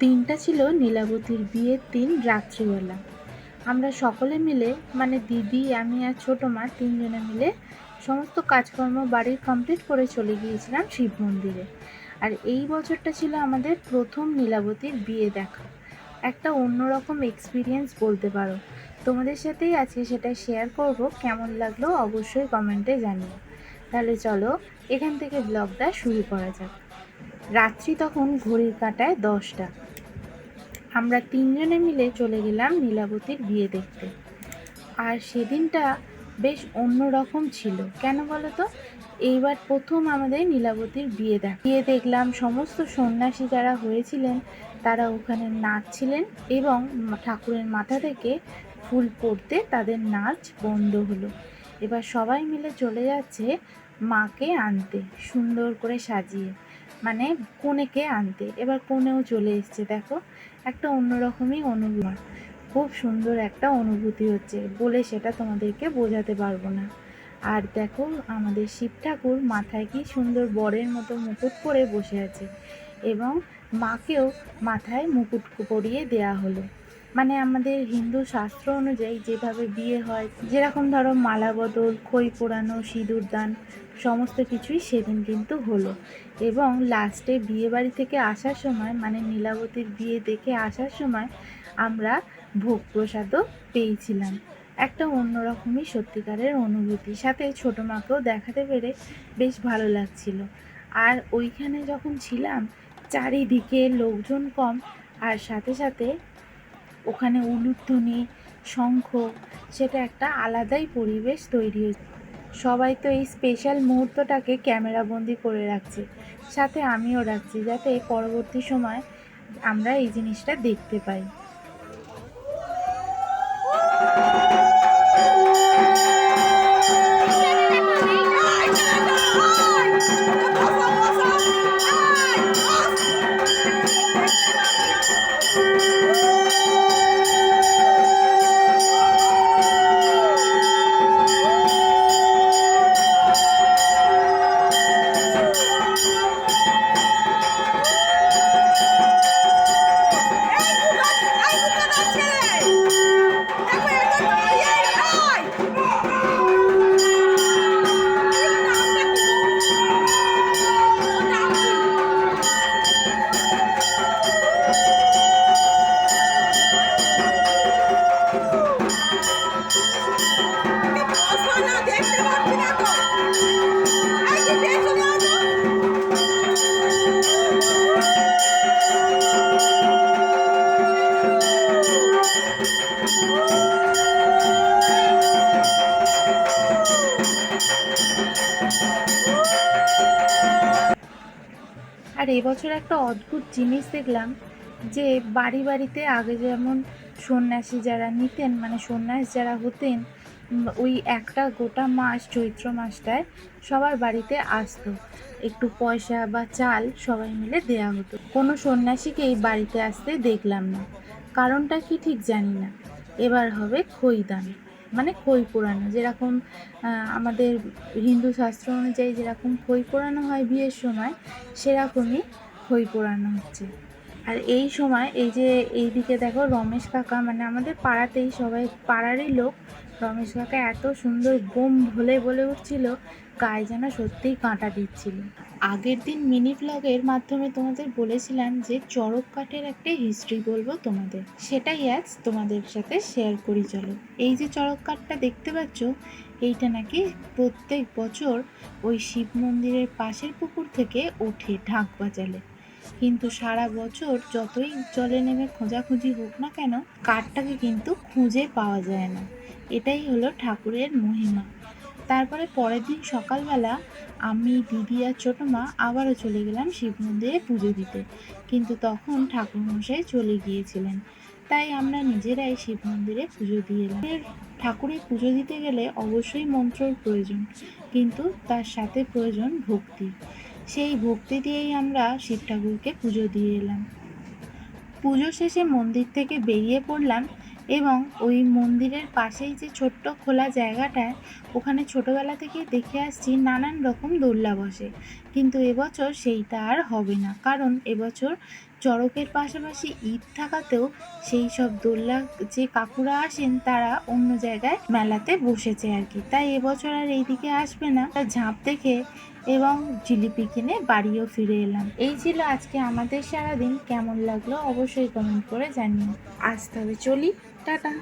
দিনটা ছিল নীলাবতীর বিয়ের দিন রাত্রিবেলা। আমরা সকলে মিলে মানে দিদি, আমি আর ছোটো মা তিনজনে মিলে সমস্ত কাজকর্ম বাড়ির কমপ্লিট করে চলে গিয়েছিলাম শিব মন্দিরে। আর এই বছরটা ছিল আমাদের প্রথম নীলাবতীর বিয়ে দেখা। একটা অন্যরকম এক্সপিরিয়েন্স বলতে পারো। তোমাদের সাথেই আজকে সেটা শেয়ার করব, কেমন লাগল অবশ্যই কমেন্টে জানিও। তাহলে চলো, এখান থেকে ব্লগটা শুরু করা যাক। রাত্রি তখন ঘড়ির কাঁটায় দশটা। আমরা তিনজনে মিলে চলে গেলাম নীলাবতীর বিয়ে দেখতে। আর সেদিনটা বেশ অন্যরকম ছিল। কেন বলো তো এইবার প্রথম আমাদের নীলাবতীর বিয়ে দেখ। বিয়ে দেখলাম সমস্ত সন্ন্যাসী যারা হয়েছিলেন, তারা ওখানে নাচছিলেন এবং ঠাকুরের মাথা থেকে ফুল পড়তে তাদের নাচ বন্ধ হলো। এবার সবাই মিলে চলে যাচ্ছে মাকে আনতে, সুন্দর করে সাজিয়ে। মানে কনেকে আনতে। এবার কনেও চলে এসছে, দেখো। একটা অন্যরকমই অনুভূতি। খুব সুন্দর একটা অনুভূতি হচ্ছে বলে সেটা তোমাদেরকে বোঝাতে পারব না। আর দেখো, আমাদের শিব ঠাকুর মাথায় কি সুন্দর বরের মতো মুকুট পরে বসে আছে এবং মাকেও মাথায় মুকুট পরিয়ে দেয়া হলো। মানে আমাদের হিন্দু শাস্ত্র অনুযায়ী যেভাবে বিয়ে হয়, যেরকম ধরো মালা বদল, খই পোড়ানো, সিঁদুর দান, সমস্ত কিছুই সেদিন কিন্তু হলো। এবং লাস্টে বিয়ে বাড়ি থেকে আসার সময় মানে নীলাবতীর বিয়ে দেখে আসার সময় আমরা ভোগ প্রসাদও পেয়েছিলাম। একটা অন্যরকমই সত্যিকারের অনুভূতি। সাথে ছোটো মাকেও দেখাতে পেরে বেশ ভালো লাগছিল। আর ওইখানে যখন ছিলাম, চারিদিকে লোকজন কম, আর সাথে সাথে ওখানে উলুধ্বনি, শঙ্খ, সেটা একটা আলাদাই পরিবেশ তৈরি হয়েছে। সবাই তো এই স্পেশাল মুহূর্তটাকে ক্যামেরাবন্দি করে রাখছে। সাথে আমিও রাখছি যাতে পরবর্তী সময় আমরা এই জিনিসটা দেখতে পাই। আর এবছর একটা অদ্ভুত জিনিস দেখলাম যে বাড়ি বাড়িতে আগে যেমন সন্ন্যাসী যারা নিতেন মানে সন্ন্যাস যারা হতেন ওই একটা গোটা মাস চৈত্র মাসটায় সবার বাড়িতে আসতো। একটু পয়সা বা চাল সবাই মিলে দেয়া হতো। কোনো সন্ন্যাসীকেই বাড়িতে আসতে দেখলাম না। কারণটা কি ঠিক জানি না। এবার হবে খইদান মানে খই পোড়ানো, যেরকম আমাদের হিন্দু শাস্ত্র অনুযায়ী যেরকম খই পোড়ানো হয় বিয়ের সময়, সেরকমই খই পোড়ানো হচ্ছে। আর এই সময় এই যে এইদিকে দেখো রমেশ কাকা মানে আমাদের পাড়াতেই সবাই, পাড়ারই লোক রমেশ কাকা এত সুন্দর বোম ভোলে বলে উঠছিল গায়ে যেন সত্যিই কাঁটা দিচ্ছিল। আগের দিন মিনি ব্লগের মাধ্যমে তোমাদের বলেছিলাম যে চড়ক কাঠের একটা হিস্ট্রি বলব তোমাদের। সেটাই আজ তোমাদের সাথে শেয়ার করি, চলো। এই যে চড়ক কাঠটা দেখতে পাচ্ছ, এইটা নাকি প্রত্যেক বছর ওই শিব মন্দিরের পাশের পুকুর থেকে ওঠে ঢাক বাজালে। কিন্তু সারা বছর যতই জলে নেমে খোঁজাখুঁজি হোক না কেন, কাঠটাকে কিন্তু খুঁজে পাওয়া যায় না। এটাই হলো ঠাকুরের মহিমা। তারপরে পরের দিন সকালবেলা আমি, দিদি আর ছোটো মা আবারও চলে গেলাম শিব মন্দিরে পুজো দিতে। কিন্তু তখন ঠাকুরমশাই চলে গিয়েছিলেন। তাই আমরা নিজেরাই শিব মন্দিরে পুজো দিয়ে এলাম। ঠাকুরের পুজো দিতে গেলে অবশ্যই মন্ত্রর প্রয়োজন, কিন্তু তার সাথে প্রয়োজন ভক্তি। সেই ভক্তি দিয়েই আমরা শিব ঠাকুরকে পুজো দিয়ে এলাম। পুজো শেষে মন্দির থেকে বেরিয়ে পড়লাম এবং ওই মন্দিরের পাশেই যে ছোট্ট খোলা জায়গাটায় ওখানে ছোটোবেলা থেকেই দেখে আসছি নানান রকম দোল্লা বসে। কিন্তু এবছর সেইটা আর হবে না। কারণ এবছর চড়কের পাশাপাশি ঈদ থাকাতেও সেই সব দোল্লা যে কাকুরা আসেন, তারা অন্য জায়গায় মেলাতে বসেছে আর কি। তাই এবছর আর এইদিকে আসবে না। তা ঝাঁপ দেখে এবং জিলিপি কিনে বাড়িও ফিরে এলাম। এই ছিল আজকে আমাদের সারাদিন। কেমন লাগল অবশ্যই কমেন্ট করে জানিও। আজ তবে চলি। টাটা।